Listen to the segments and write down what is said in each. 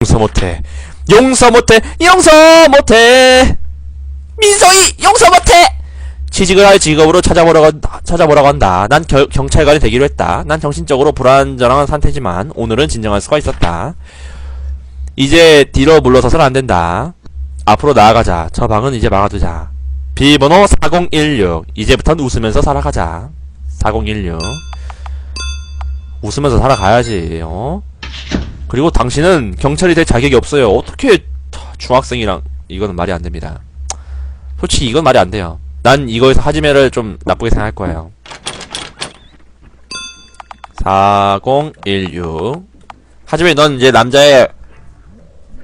용서 못해. 용서 못해. 용서 못해. 민성이 용서 못해. 취직을 할 직업으로 찾아보라고 한다- 찾아보라고 한다. 난 결- 경찰관이 되기로 했다. 난 정신적으로 불안정한 상태지만 오늘은 진정할 수가 있었다. 이제 뒤로 물러서선 안 된다. 앞으로 나아가자. 저 방은 이제 막아두자. 비번호 4016. 이제부턴 웃으면서 살아가자. 4016. 웃으면서 살아가야지. 어? 그리고 당신은 경찰이 될 자격이 없어요. 어떻게 중학생이랑 이거는 말이 안 됩니다. 솔직히 이건 말이 안 돼요. 난 이거에서 하지메를 좀 나쁘게 생각할 거예요. 4016 하지메 넌 이제 남자의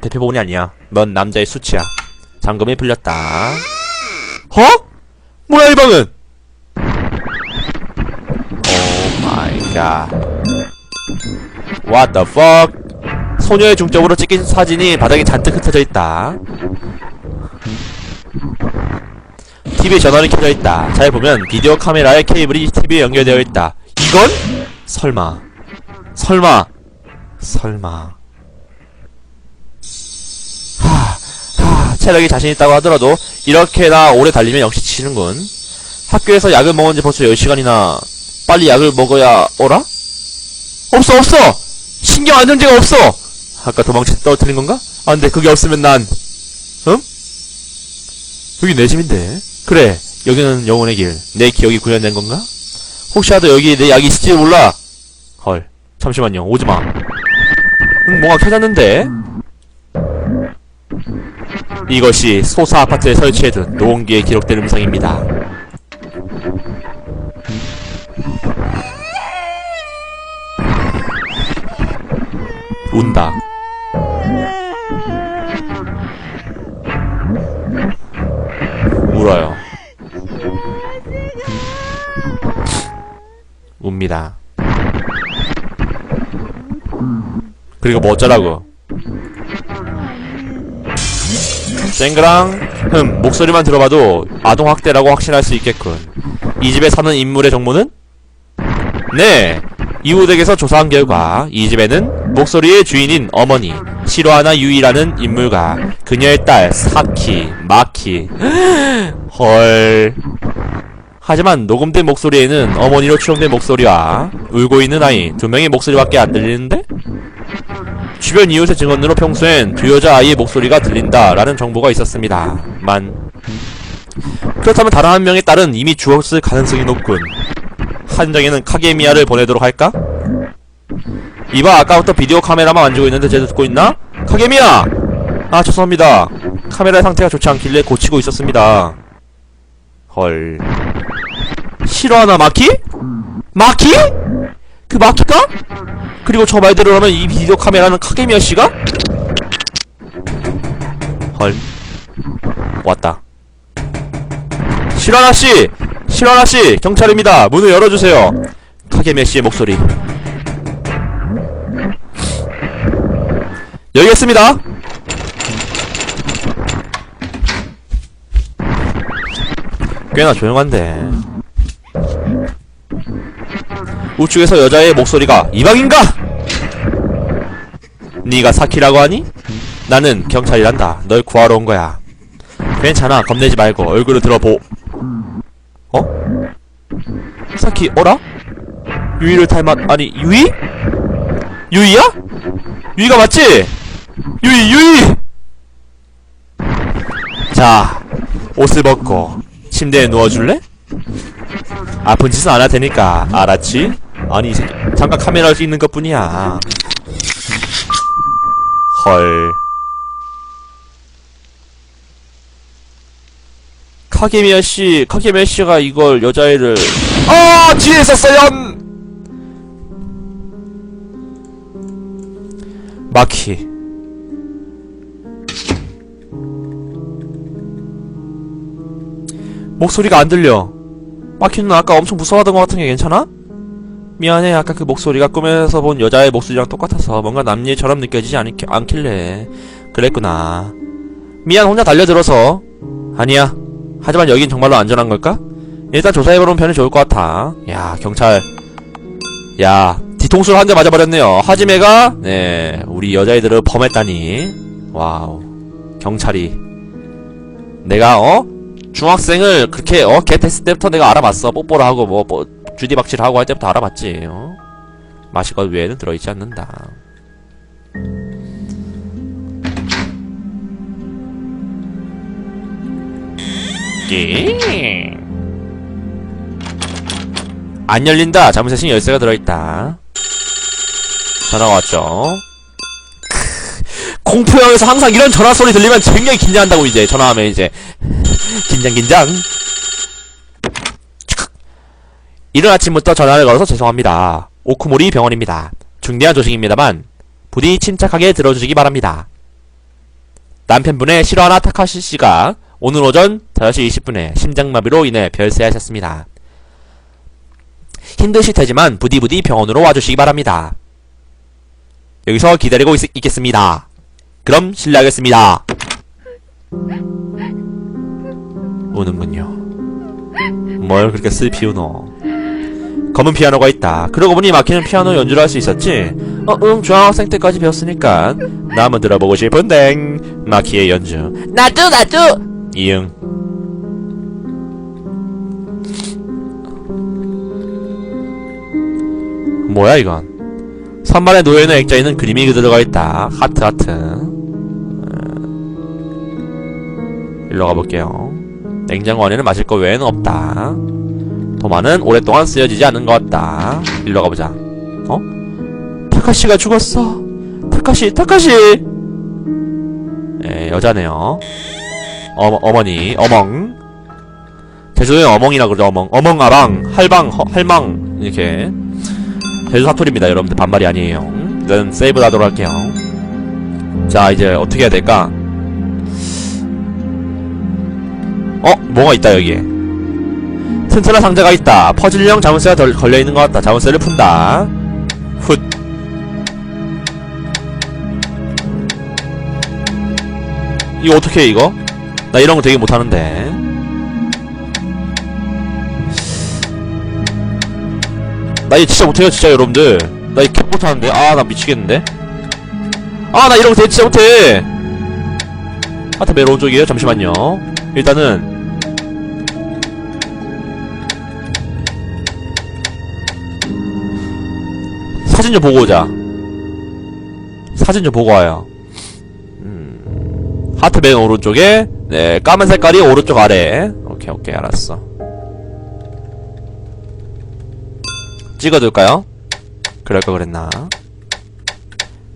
대표본이 아니야. 넌 남자의 수치야. 잠금이 풀렸다. 어? 뭐야 이 방은? 오 마이 갓. What the fuck? 소녀의 중점으로 찍힌 사진이 바닥에 잔뜩 흩어져 있다. TV에 전원이 켜져 있다. 잘 보면 비디오 카메라에 케이블이 TV에 연결되어 있다. 이건? 설마. 설마. 설마. 하, 하, 체력이 자신 있다고 하더라도 이렇게나 오래 달리면 역시 치는군. 학교에서 약을 먹은 지 벌써 10시간이나 빨리 약을 먹어야 오라? 없어 없어! 신경 안정제가 없어! 아까 도망쳐 떨어뜨린 건가? 아 근데 그게 없으면 난 응? 여기 내 집인데. 그래 여기는 영혼의 길. 내 기억이 구현된 건가? 혹시라도 여기 내 약이 있을지 몰라. 헐 잠시만요. 오지마. 응 뭔가 켜졌는데. 이것이 소사 아파트에 설치해둔 노원기에 기록된 음성입니다. 운다 웁니다. 그리고 뭐 어쩌라고? 쨍그랑 흠 목소리만 들어봐도 아동학대라고 확신할 수 있겠군. 이 집에 사는 인물의 정보는? 네 댁에서 조사한 결과 이 집에는 목소리의 주인인 어머니 시로하나 유이라는 인물과 그녀의 딸 사키, 마키. 헐 하지만 녹음된 목소리에는 어머니로 추정된 목소리와 울고 있는 아이 두 명의 목소리밖에 안 들리는데? 주변 이웃의 증언으로 평소엔 두 여자 아이의 목소리가 들린다라는 정보가 있었습니다. 만 그렇다면 다른 한 명의 딸은 이미 죽었을 가능성이 높군. 한정에는 카게미야를 보내도록 할까? 이봐 아까부터 비디오 카메라만 만지고 있는데 쟤도 듣고 있나? 카게미야! 아 죄송합니다 카메라의 상태가 좋지 않길래 고치고 있었습니다 헐 싫어하나 마키? 마키? 그 마키가? 그리고 저 말대로 하면 이 비디오 카메라는 카게미야 씨가? 헐 왔다 실화나 씨! 실화나 씨! 경찰입니다. 문을 열어주세요. 카게미야 씨의 목소리. 열겠습니다. 꽤나 조용한데. 우측에서 여자의 목소리가 이방인가? 네가 사키라고 하니? 나는 경찰이란다. 널 구하러 온 거야. 괜찮아. 겁내지 말고 얼굴을 들어보. 어? 사키 어라? 유이를 닮았 아니 유이? 유이야? 유이가 맞지? 유이 유이! 자 옷을 벗고 침대에 누워줄래? 아픈 짓은 안 할 테니까 알았지? 아니 이 새끼 잠깐 카메라를 찍는 것 뿐이야 헐 카게미야 씨, 카게미야 씨가 이걸 여자애를 아 뒤에 있었어요. 마키. 목소리가 안 들려. 마키는 아까 엄청 무서워하던 것 같은 게 괜찮아? 미안해 아까 그 목소리가 꿈에서 본 여자의 목소리랑 똑같아서 뭔가 남일처럼 느껴지지 않, 않길래 그랬구나 미안 혼자 달려들어서 아니야 하지만 여긴 정말로 안전한 걸까? 일단 조사해보는 편이 좋을 것 같아. 야, 경찰. 야, 뒤통수를 한 대 맞아버렸네요. 하지메가, 네, 우리 여자애들을 범했다니. 와우. 경찰이. 내가, 어? 중학생을 그렇게, 어? 개했을 때부터 내가 알아봤어. 뽀뽀를 하고, 뭐, 뭐, 주디박치를 하고 할 때부터 알아봤지, 어? 마실 것 외에는 들어있지 않는다. 예. 안 열린다. 자물쇠신 열쇠가 들어있다. 전화가 왔죠. 크, 공포 영화에서 항상 이런 전화 소리 들리면 굉장히 긴장한다고 이제 전화하면 이제 긴장 긴장. 이른 아침부터 전화를 걸어서 죄송합니다. 오쿠모리 병원입니다. 중대한 조식입니다만 부디 침착하게 들어주시기 바랍니다. 남편분의 실화나 타카시 씨가 오늘 오전 5시 20분에 심장마비로 인해 별세하셨습니다. 힘드실 테지만 부디 부디 병원으로 와주시기 바랍니다. 여기서 기다리고 있, 겠습니다 그럼 실례하겠습니다. 우는군요. 뭘 그렇게 슬피 우노. 검은 피아노가 있다. 그러고 보니 막히는 피아노 연주를 할 수 있었지. 어, 응, 중학생 때까지 배웠으니까. 나 한번 들어보고 싶은데. 마키의 연주. 나도 나도 이응. 뭐야 이건? 선반에 놓여있는 액자에는 그림이 들어가 있다. 하트 하트. 어, 일로 가볼게요. 냉장고 안에는 마실 거 외에는 없다. 도마는 오랫동안 쓰여지지 않은 것 같다. 일로 가보자. 어? 타카시가 죽었어. 타카시, 타카시! 예, 여자네요. 어머, 어머니, 어멍. 제주도에 어멍이라 그러죠, 어멍. 어멍, 아방, 할방, 허, 할망. 이렇게. 제주 사투리입니다, 여러분들. 반말이 아니에요. 일단 세이브 하도록 할게요. 자, 이제 어떻게 해야 될까? 어? 뭐가 있다, 여기에. 튼튼한 상자가 있다. 퍼즐형 자물쇠가 덜 걸려있는 것 같다. 자물쇠를 푼다. 훗. 이거 어떻게 해, 이거? 나 이런 거 되게 못하는데. 나 이거 진짜 못해요, 진짜 여러분들. 나 이거 개 못하는데. 아, 나 미치겠는데. 아, 나 이런 거 되게 진짜 못해. 하트 맨 오른쪽이에요. 잠시만요. 일단은 사진 좀 보고 오자. 사진 좀 보고 와요. 음, 하트 맨 오른쪽에 네 까만 색깔이 오른쪽 아래. 오케이 오케이 알았어. 찍어둘까요? 그럴 거 그랬나?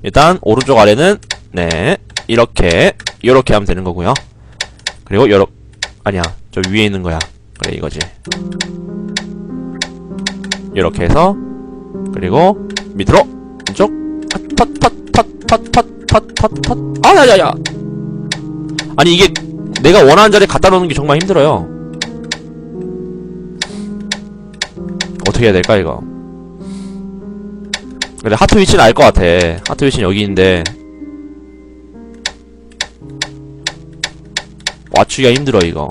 일단 오른쪽 아래는 네 이렇게 이렇게 하면 되는 거고요. 그리고 여러 아니야 저 위에 있는 거야. 그래 이거지. 이렇게 해서 그리고 밑으로 왼쪽 탓탓탓탓탓탓탓탓 아야야야 아니 이게 내가 원하는 자리에 갖다 놓는 게 정말 힘들어요. 어떻게 해야 될까 이거? 그래 하트 위치는 알 것 같아. 하트 위치는 여기 있는데 맞추기가 힘들어 이거.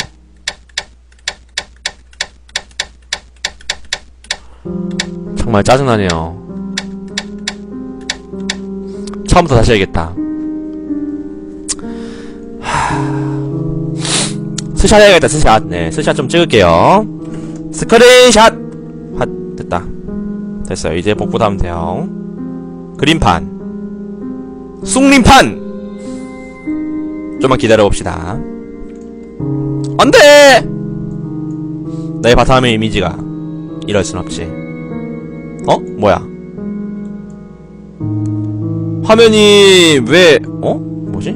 정말 짜증나네요. 처음부터 다시 해야겠다. 하... 스샷 해야겠다, 스샷. 네, 스샷 좀 찍을게요. 스크린샷! 핫, 됐다. 됐어요. 이제 복구 하면 돼요. 그림판. 숭림판! 좀만 기다려봅시다. 안 돼! 나의 바탕화면 이미지가 이럴 순 없지. 어? 뭐야? 화면이 왜 어? 뭐지?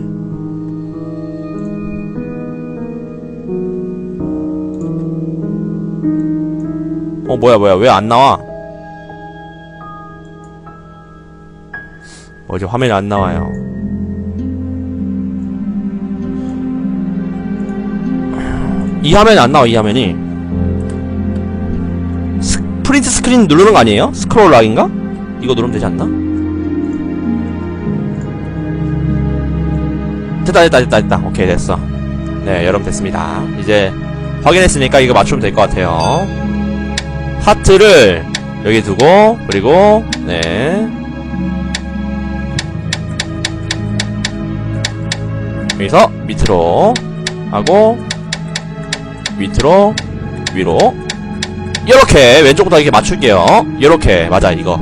어 뭐야 뭐야 왜 안 나와? 뭐지 화면이 안 나와요. 이 화면이 안 나와 이 화면이 스, 프린트 스크린 누르는 거 아니에요? 스크롤 락인가? 이거 누르면 되지 않나? 됐다 됐다 됐다 됐다 오케이 됐어 네 여러분 됐습니다 이제 확인했으니까 이거 맞추면 될 것 같아요 하트를 여기 두고 그리고 네 여기서 밑으로 하고 밑으로 위로 이렇게 왼쪽부터 이렇게 맞출게요. 이렇게 맞아 이거.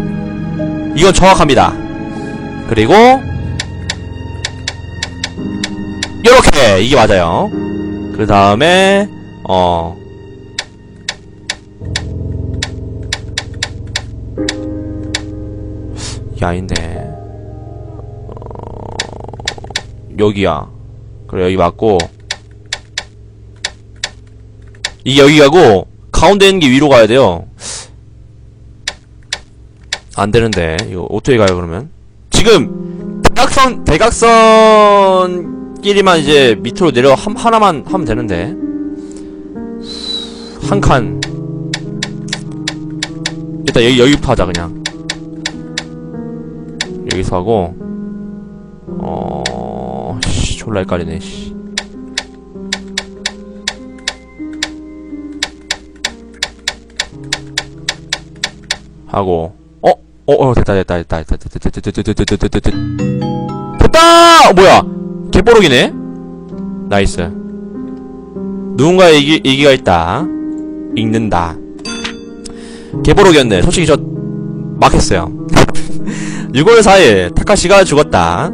이건 정확합니다. 그리고 이렇게 이게 맞아요. 그 다음에 어 이게 아닌데 어, 여기야 그래 여기 맞고. 이게 여기 가고 가운데 있는 게 위로 가야 돼요. 안 되는데. 이거 어떻게 가요 그러면? 지금 대각선 대각선끼리만 이제 밑으로 내려 한, 하나만 하면 되는데. 한 칸. 일단 여기 여기부터 하자 그냥. 여기서 하고 어... 씨 졸라 헷갈리네 씨 하고 어? 어, 어 됐다 됐다 됐다 됐다 됐다 됐다 됐다 됐다 됐다 됐다 됐다 됐다 어, 뭐야 개뽀록이네 나이스 누군가의 이기, 이기가 있다 읽는다 개뽀록이었네 솔직히 저 막했어요 6월 4일 타카시가 죽었다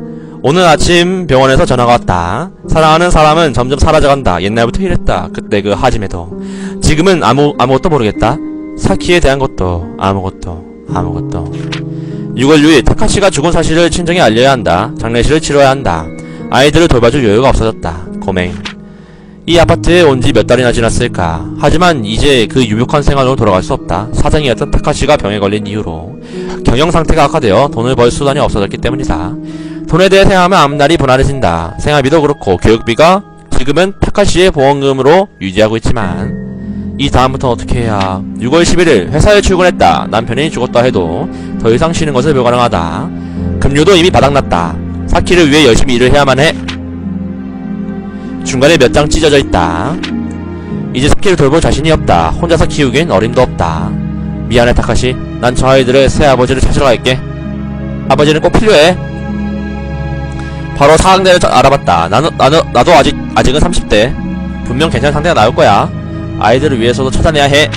오늘 아침 병원에서 전화가 왔다. 사랑하는 사람은 점점 사라져간다. 옛날부터 이랬다. 그때 그 하짐에도. 지금은 아무, 아무것도 모르겠다. 사키에 대한 것도 아무것도 아무것도. 6월 6일 타카시가 죽은 사실을 친정에 알려야 한다. 장례식을 치러야 한다. 아이들을 돌봐줄 여유가 없어졌다. 고맹. 이 아파트에 온 지 몇 달이나 지났을까. 하지만 이제 그 유복한 생활로 돌아갈 수 없다. 사장이었던 타카시가 병에 걸린 이후로 경영 상태가 악화되어 돈을 벌 수단이 없어졌기 때문이다 돈에 대해 생각하면 앞날이 불안해진다. 생활비도 그렇고 교육비가 지금은 타카시의 보험금으로 유지하고 있지만 이 다음부터 어떻게 해야 6월 11일 회사에 출근했다. 남편이 죽었다 해도 더 이상 쉬는 것은 불가능하다. 급료도 이미 바닥났다. 사키를 위해 열심히 일을 해야만 해. 중간에 몇 장 찢어져 있다. 이제 사키를 돌볼 자신이 없다. 혼자서 키우기엔 어림도 없다. 미안해 타카시. 난 저 아이들의 새 아버지를 찾으러 갈게. 아버지는 꼭 필요해 바로 상대를 저- 알아봤다 나는, 나는, 나도 아직, 아직은 30대 분명 괜찮은 상대가 나올 거야 아이들을 위해서도 찾아내야 해.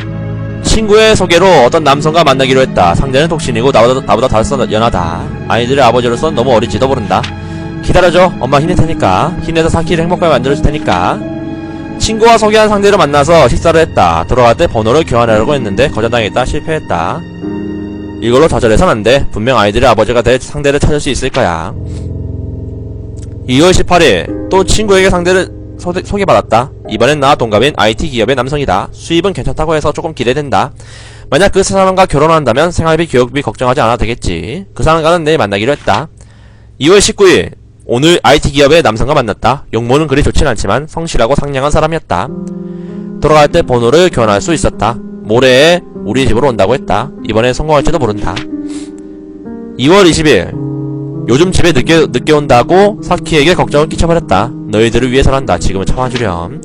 친구의 소개로 어떤 남성과 만나기로 했다. 상대는 독신이고 나보다 나보다 다섯 살 연하다. 아이들의 아버지로선 너무 어릴지도 모른다. 기다려줘. 엄마 힘낼 테니까. 힘내서 사키를 행복하게 만들어줄 테니까. 친구와 소개한 상대를 만나서 식사를 했다. 돌아갈 때 번호를 교환하려고 했는데 거절당했다. 실패했다. 이걸로 좌절해선 안 돼. 분명 아이들의 아버지가 될 상대를 찾을 수 있을 거야. 2월 18일 또 친구에게 상대를 소, 소개받았다. 이번엔 나와 동갑인 IT 기업의 남성이다. 수입은 괜찮다고 해서 조금 기대된다. 만약 그 사람과 결혼한다면 생활비, 교육비 걱정하지 않아도 되겠지. 그 사람과는 내일 만나기로 했다. 2월 19일 오늘 IT 기업의 남성과 만났다. 용모는 그리 좋진 않지만 성실하고 상냥한 사람이었다. 돌아갈 때 번호를 교환할 수 있었다. 모레에 우리 집으로 온다고 했다. 이번엔 성공할지도 모른다. 2월 20일 요즘 집에 늦게, 늦게 온다고 사키에게 걱정을 끼쳐버렸다. 너희들을 위해서란다. 지금은 참아주렴.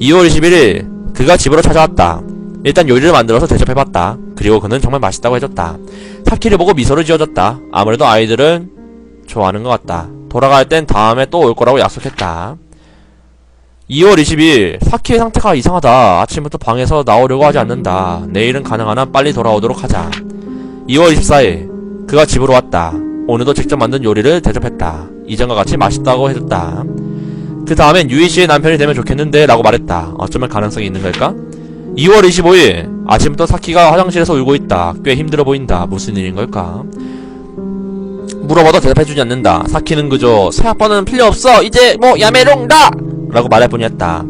2월 21일 그가 집으로 찾아왔다. 일단 요리를 만들어서 대접해봤다. 그리고 그는 정말 맛있다고 해줬다. 사키를 보고 미소를 지어줬다. 아무래도 아이들은 좋아하는 것 같다. 돌아갈 땐 다음에 또 올 거라고 약속했다. 2월 20일 사키의 상태가 이상하다. 아침부터 방에서 나오려고 하지 않는다. 내일은 가능한 한 빨리 돌아오도록 하자. 2월 24일 그가 집으로 왔다. 오늘도 직접 만든 요리를 대접했다. 이전과 같이 맛있다고 해줬다. 그 다음엔 유이 씨의 남편이 되면 좋겠는데 라고 말했다. 어쩌면 가능성이 있는 걸까? 2월 25일 아침부터 사키가 화장실에서 울고 있다. 꽤 힘들어 보인다. 무슨 일인 걸까? 물어봐도 대답해주지 않는다. 사키는 그저 새 아빠는 필요 없어. 이제 뭐 야메롱다. 라고 말할 뿐이었다.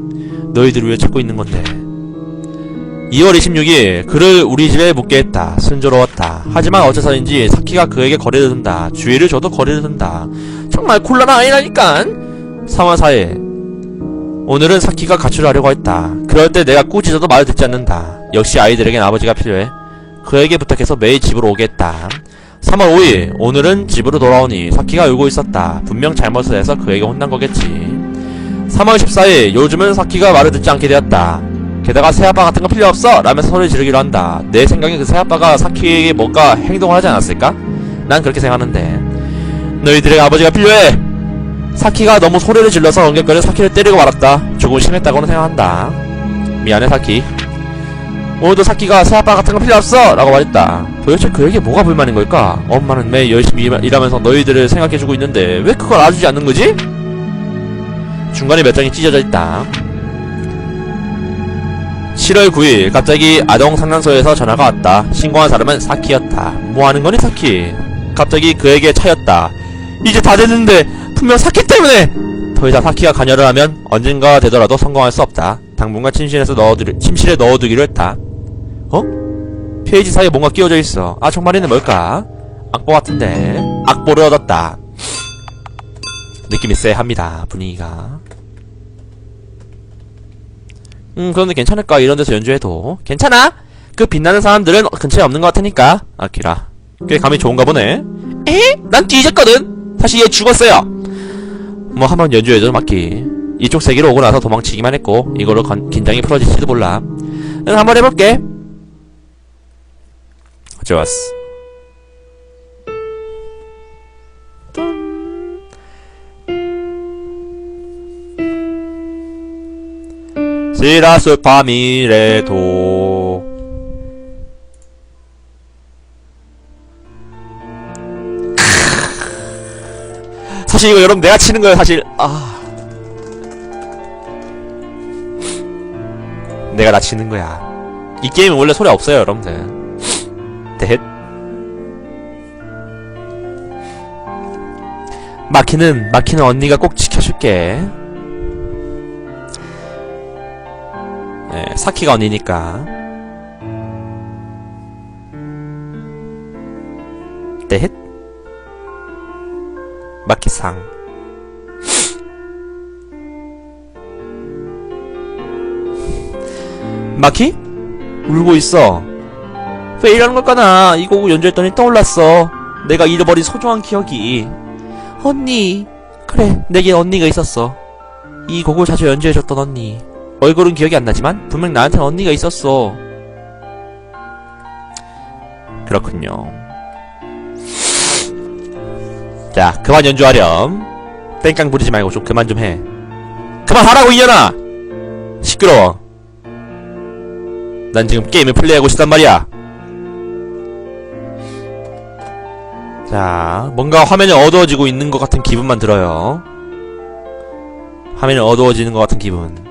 너희들을 위해 찾고 있는 건데. 2월 26일 그를 우리 집에 묵게 했다. 순조로웠다. 하지만 어째서인지 사키가 그에게 거리를 둔다. 주의를 줘도 거리를 둔다. 정말 곤란한 아이라니깐. 3월 4일 오늘은 사키가 가출하려고 했다. 그럴 때 내가 꾸짖어도 말을 듣지 않는다. 역시 아이들에겐 아버지가 필요해. 그에게 부탁해서 매일 집으로 오게 했다. 3월 5일 오늘은 집으로 돌아오니 사키가 울고 있었다. 분명 잘못을 해서 그에게 혼난 거겠지. 3월 14일 요즘은 사키가 말을 듣지 않게 되었다. 게다가 새아빠 같은 거 필요 없어! 라면서 소리 지르기로 한다. 내 생각에 그 새아빠가 사키에게 뭔가 행동을 하지 않았을까? 난 그렇게 생각하는데. 너희들의 아버지가 필요해! 사키가 너무 소리를 질러서 엉겹거려 사키를 때리고 말았다. 조금 심했다고는 생각한다. 미안해, 사키. 오늘도 사키가 새아빠 같은 거 필요 없어! 라고 말했다. 도대체 그에게 뭐가 불만인 걸까? 엄마는 매일 열심히 일- 일하면서 너희들을 생각해주고 있는데 왜 그걸 알아주지 않는 거지? 중간에 몇 장이 찢어져 있다. 7월 9일 갑자기 아동 상담소에서 전화가 왔다. 신고한 사람은 사키였다. 뭐 하는 거니 사키? 갑자기 그에게 차였다. 이제 다 됐는데 분명 사키 때문에. 더 이상 사키가 관여를 하면 언젠가 되더라도 성공할 수 없다. 당분간 침실에서 넣어두 침실에 넣어두기로 했다. 어? 페이지 사이에 뭔가 끼워져 있어. 아 정말이는 뭘까? 악보 같은데. 악보를 얻었다. 느낌이 쎄합니다. 분위기가. 음, 그런데 괜찮을까? 이런 데서 연주해도. 괜찮아! 그 빛나는 사람들은 근처에 없는 것 같으니까. 아키라. 꽤 감이 좋은가 보네. 에? 난 뒤졌거든! 사실 얘 죽었어요! 뭐, 한번 연주해줘, 마키. 이쪽 세계로 오고 나서 도망치기만 했고, 이걸로 건- 긴장이 풀어질지도 몰라. 응, 한번 해볼게. 좋았어. 시라스 파미레도. 사실 이거 여러분 내가 치는 거예요 사실. 아. 내가 나 치는 거야. 이 게임은 원래 소리 없어요 여러분들. 대헷 마키는 마키는 언니가 꼭 지켜줄게 네, 사키가 언니니까. 넷. 마키상. 마키? 울고 있어. 왜 이러는 걸까나? 이 곡을 연주했더니 떠올랐어. 내가 잃어버린 소중한 기억이. 언니. 그래, 내게 언니가 있었어. 이 곡을 자주 연주해줬던 언니. 얼굴은 기억이 안 나지만 분명 나한테는 언니가 있었어. 그렇군요. 자, 그만 연주하렴. 땡깡 부리지 말고 좀 그만 좀 해. 그만하라고 이년아! 시끄러워. 난 지금 게임을 플레이하고 있단 말이야. 자, 뭔가 화면이 어두워지고 있는 것 같은 기분만 들어요. 화면이 어두워지는 것 같은 기분.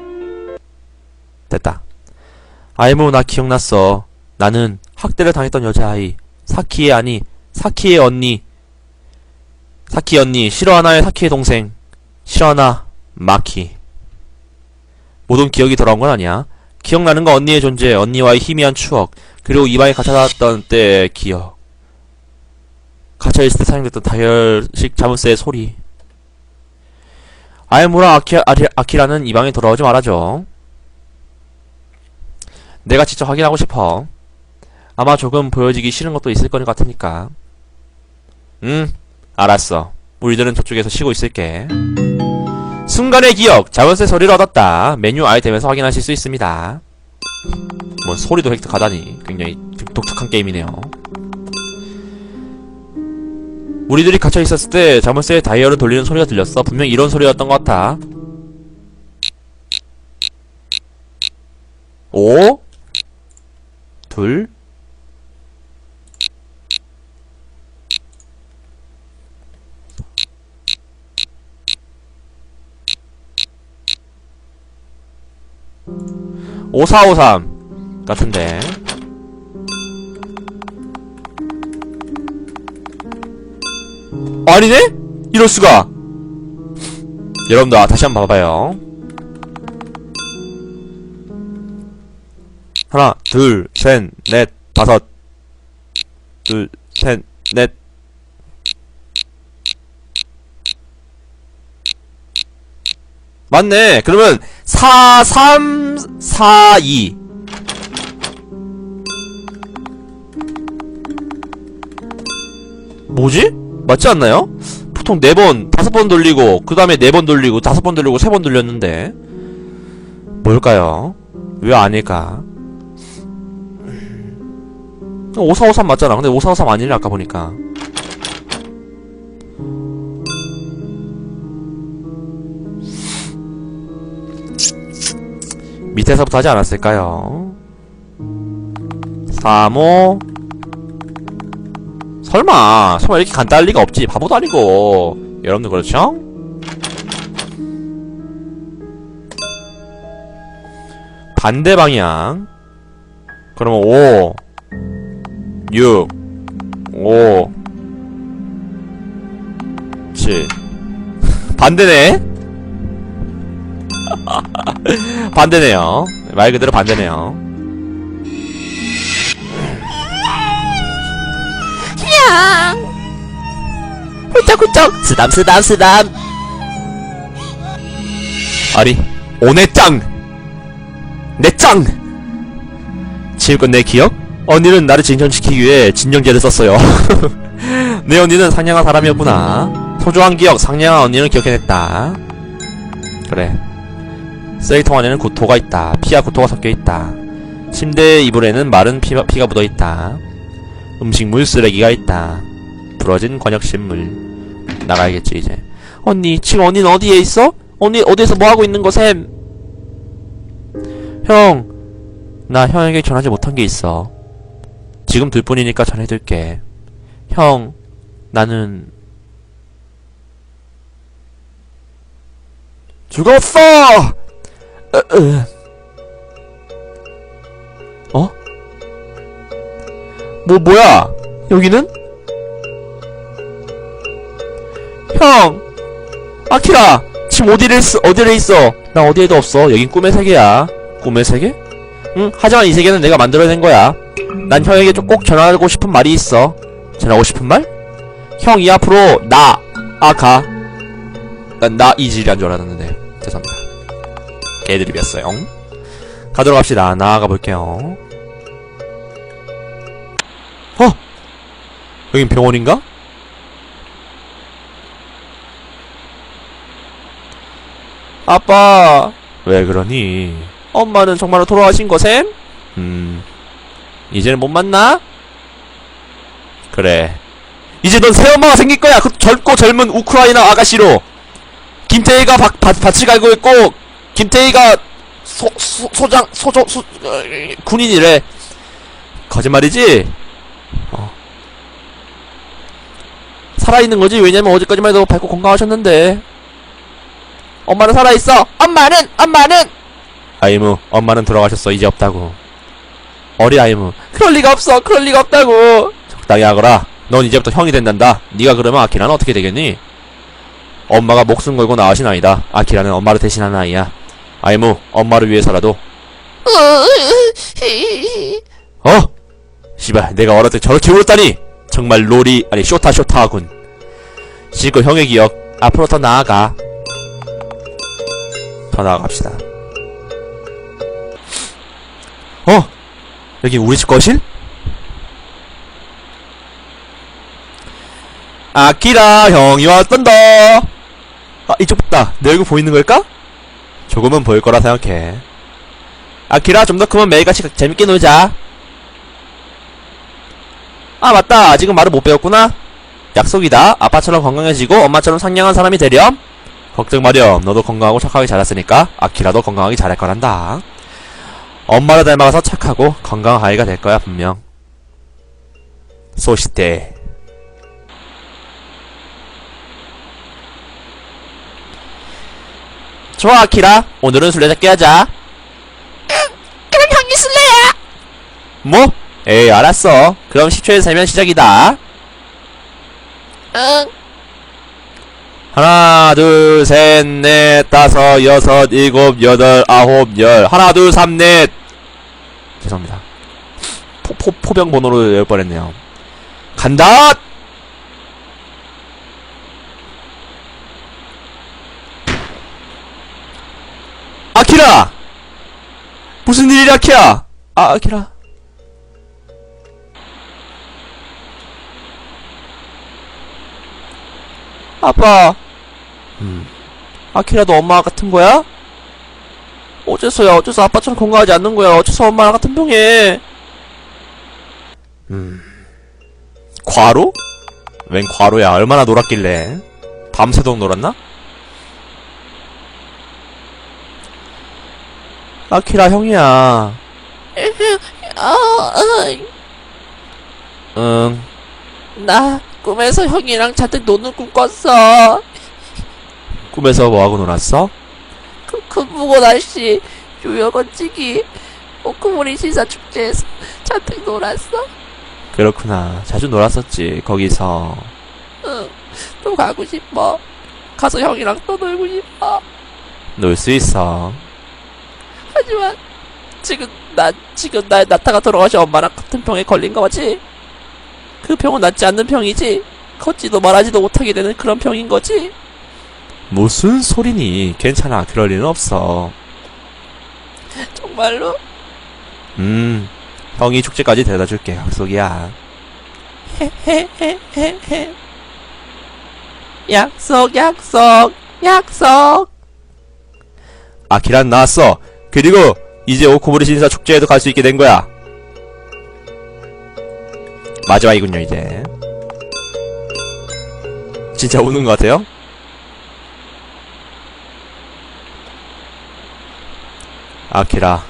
됐다. 아이모 나 기억났어. 나는 학대를 당했던 여자아이. 사키의 아니, 사키의 언니. 사키 언니, 시로하나의 사키의 동생. 시로하나, 마키. 모든 기억이 돌아온 건 아니야. 기억나는 건 언니의 존재, 언니와의 희미한 추억, 그리고 입안에 갇혀놨던 때의 기억. 갇혀있을 때 사용됐던 다혈식 자물쇠의 소리. 아이모랑 아키, 아키라는 이 방에 돌아오지 말아줘. 내가 직접 확인하고 싶어. 아마 조금 보여지기 싫은 것도 있을 것 같으니까. 응, 알았어. 우리들은 저쪽에서 쉬고 있을게. 순간의 기억, 자원세 소리를 얻었다. 메뉴 아이템에서 확인하실 수 있습니다. 뭐 소리도 획득하다니 굉장히 독특한 게임이네요. 우리들이 갇혀 있었을 때 자물쇠의 다이얼을 돌리는 소리가 들렸어. 분명 이런 소리였던 것 같아. 오, 둘, 오사오삼 같은데. 아니네? 이럴 수가. 여러분들 아, 다시 한번 봐봐요. 하나, 둘, 셋, 넷, 다섯. 둘, 셋, 넷. 맞네. 그러면 4, 3, 4, 2. 뭐지? 맞지 않나요? 보통 4번, 5번 돌리고, 그 다음에 4번 돌리고, 5번 돌리고, 3번 돌렸는데. 뭘까요? 왜 아닐까? 5453 맞잖아. 근데 5453 아니래, 아까 보니까. 밑에서부터 하지 않았을까요? 3호 설마 설마 이렇게 간단할 리가 없지 바보도 아니고 여러분들 그렇죠? 반대 방향 그러면 5 6 5 7 반대네. 반대네요. 말 그대로 반대네요. 훌쩍훌쩍. 쓰담 쓰담 쓰담. 아니 오네 짱. 내 짱. 지금껏 내 기억? 언니는 나를 진정시키기 위해 진정제를 썼어요. 내 언니는 상냥한 사람이었구나. 소중한 기억 상냥한 언니는 기억해냈다. 그래. 쓰레기통 안에는 구토가 있다. 피와 구토가 섞여있다. 침대 이불에는 마른 피, 피가 묻어있다. 음식물 쓰레기가 있다. 부러진 관역신물. 나가야겠지 이제. 언니 지금 언니는 어디에 있어? 언니 어디에서 뭐하고 있는 거 샘? 형, 나 형에게 전하지 못한 게 있어. 지금 둘 뿐이니까 전해둘게. 형, 나는 죽었어! 어? 뭐 뭐야? 여기는? 형! 아키라! 지금 어디를 있어? 어디를 있어? 나 어디에도 없어. 여긴 꿈의 세계야. 꿈의 세계? 응, 하지만 이 세계는 내가 만들어낸 거야. 난 형에게 좀꼭 전하고 싶은 말이 있어. 전하고 싶은 말? 형, 이 앞으로, 나, 아 가. 난 나 이질이란 줄 알았는데. 죄송합니다. 개드립이었어요. 가도록 합시다. 나아가 볼게요. 어? 여긴 병원인가? 아빠 왜 그러니? 엄마는 정말로 돌아가신 거셈? 음 이제는 못 만나? 그래. 이제 넌 새엄마가 생길 거야. 그 젊고 젊은 우크라이나 아가씨로. 김태희가 밭, 밭, 밭을 갈고 있고 김태희가 소, 소, 소장 소조 소, 어, 군인이래. 거짓말이지? 어. 살아있는 거지? 왜냐면 어제까지만 해도 밝고 건강하셨는데. 엄마는 살아있어. 엄마는 엄마는! 아이무 엄마는 돌아가셨어. 이제 없다고 어리 아이무 그럴 리가 없어 그럴 리가 없다고. 적당히 하거라. 넌 이제부터 형이 된단다. 네가 그러면 아키라는 어떻게 되겠니? 엄마가 목숨 걸고 낳으신 아이다. 아키라는 엄마를 대신하는 아이야. 아이무 엄마를 위해서라도. 어? 씨발 내가 어릴 때 저렇게 울었다니! 정말 롤이 아니 쇼타 쇼타하군. 실컷 형의 기억 앞으로 더 나아가. 더 나아갑시다. 어? 여기 우리 집 거실? 아키라 형이 왔단다. 아 이쪽 봤다 내 얼굴 보이는 걸까? 조금은 보일 거라 생각해. 아키라 좀 더 크면 매일같이 재밌게 놀자. 아 맞다. 아직은 말을 못 배웠구나. 약속이다. 아빠처럼 건강해지고 엄마처럼 상냥한 사람이 되렴. 걱정 마렴. 너도 건강하고 착하게 자랐으니까 아키라도 건강하게 자랄 거란다 엄마를 닮아가서 착하고 건강한 아이가 될 거야 분명 소시대 좋아 아키라 오늘은 술래잡기 하자 그럼 형이 술래야. 뭐? 에이 알았어 그럼 10초에서 세면 시작이다 응. 하나 둘 셋 넷 다섯 여섯 일곱 여덟 아홉 열. 하나 둘 삼 넷. 죄송합니다. 포, 포, 포병 번호로 열 뻔했네요. 간다! 아키라! 무슨 일이야 아키라? 아 아키라 아빠. 음. 아키라도 엄마 같은 거야? 어째서야 어째서 아빠처럼 건강하지 않는 거야? 어째서 엄마랑 같은 병에? 음. 과로? 웬 과로야? 얼마나 놀았길래? 밤새도록 놀았나? 아키라 형이야. 어, 어, 응. 나 꿈에서 형이랑 잔뜩 노는 꿈 꿨어. 꿈에서 뭐하고 놀았어? 그, 그 무고 날씨, 요여 건지기, 오크모리 신사 축제에서 잔뜩 놀았어. 그렇구나 자주 놀았었지 거기서 응, 또 가고 싶어. 가서 형이랑 또 놀고 싶어. 놀 수 있어 하지만 지금 나 지금 나 나타가 돌아가신 엄마랑 같은 병에 걸린 거지. 그 병은 낫지 않는 병이지. 걷지도 말하지도 못하게 되는 그런 병인 거지. 무슨 소리니 괜찮아 그럴 일은 없어 정말로? 음 형이 축제까지 데려다 줄게 약속이야 헤헤헤헤. 약속, 약속, 약속. 아키란 나왔어 그리고 이제 오코보리 신사 축제에도 갈 수 있게 된 거야 마지막이군요 이제. 진짜 우는 것 같아요? 아키라.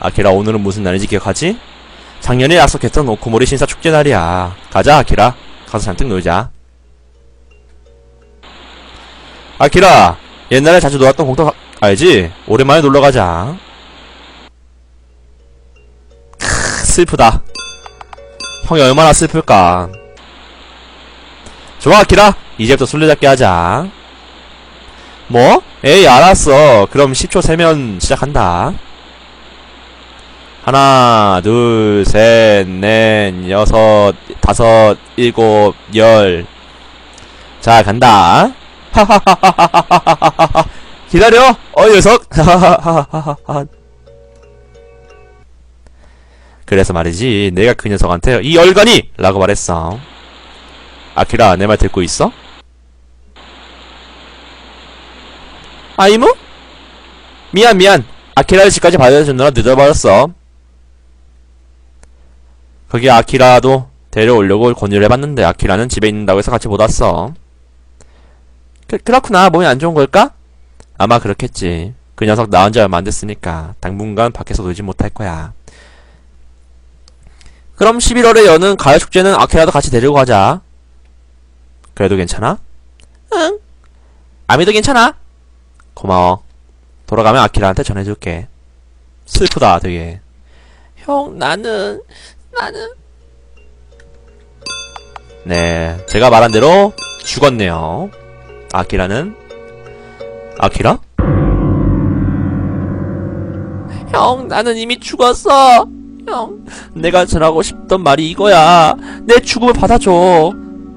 아키라 오늘은 무슨 날인지 기억하지? 작년에 약속했던 오코모리 신사 축제 날이야. 가자 아키라. 가서 잔뜩 놀자. 아키라 옛날에 자주 놀았던 공터 가- 알지? 오랜만에 놀러가자. 크 슬프다 형이 얼마나 슬플까? 좋아 아키라 이제부터 술래잡기 하자. 뭐? 에이 알았어. 그럼 10초 세면 시작한다. 하나 둘 셋 넷 여섯 다섯 일곱 열 자 간다. 하하하하하하하하 기다려 어 녀석. 하하하하하 그래서 말이지 내가 그 녀석한테 이 열간이! 라고 말했어. 아키라 내 말 듣고 있어? 아이무? 미안 미안. 아키라의 집까지 받아주느라 늦어버렸어. 거기 아키라도 데려오려고 권유를 해봤는데 아키라는 집에 있는다고 해서 같이 못 왔어. 그, 그렇구나. 몸이 안 좋은 걸까? 아마 그렇겠지. 그 녀석 나온 지 얼마 안 됐으니까 당분간 밖에서 놀지 못할 거야 그럼 11월에 여는 가을 축제는 아키라도 같이 데리고 가자 그래도 괜찮아? 응. 아미도 괜찮아 고마워 돌아가면 아키라한테 전해줄게 슬프다 되게 형, 나는, 나는, 네 제가 말한 대로 죽었네요 아키라는 아키라? 형, 나는 이미 죽었어. 형, 내가 전하고 싶던 말이 이거야. 내 죽음을 받아줘.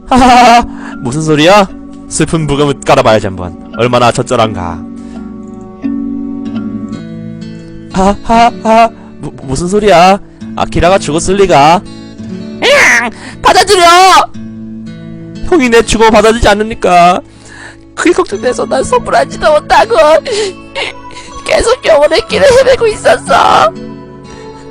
하하하. 무슨 소리야? 슬픈 부금을 깔아봐야지 한번. 얼마나 적절한가. 하하하. 무, 무슨 소리야? 아키라가 죽었을 리가. 받아들여! 형이 내 죽음을 받아주지 않으니까. 그게 걱정돼서 난 선물하지도 못하고 계속 병원의 길을 헤매고 있었어.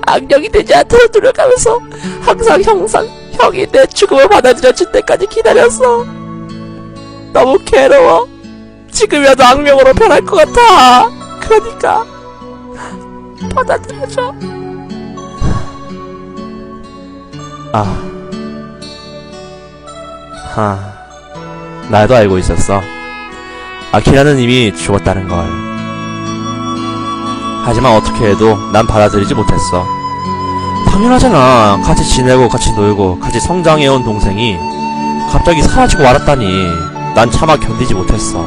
악령이 되지 않도록 노력하면서 항상 형상 형이 내 죽음을 받아들여 줄 때까지 기다렸어. 너무 괴로워. 지금이라도 악령으로 변할 것 같아. 그러니까 받아들여줘. 아. 하. 나도 알고 있었어. 아키라는 이미 죽었다는 걸. 하지만 어떻게 해도 난 받아들이지 못했어. 당연하잖아. 같이 지내고 같이 놀고 같이 성장해온 동생이 갑자기 사라지고 말았다니. 난 차마 견디지 못했어.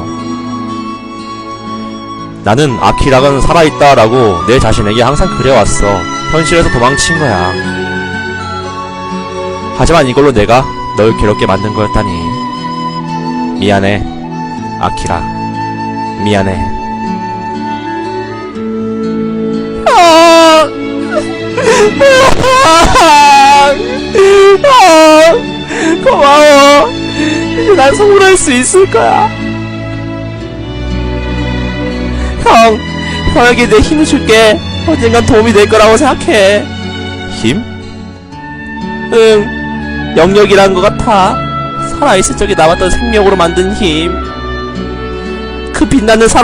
나는 아키라가 살아있다라고 내 자신에게 항상 그래왔어. 현실에서 도망친 거야. 하지만 이걸로 내가 널 괴롭게 만든 거였다니. 미안해, 아키라. 미안해. 고마워. 이제 난 선물할 수 있을 거야. 형, 형에게 내 힘을 줄게. 언젠간 도움이 될 거라고 생각해. 힘? 응, 영역이란 것 같아. 살아있을 적에 남았던 생명으로 만든 힘. 그 빛나는 사람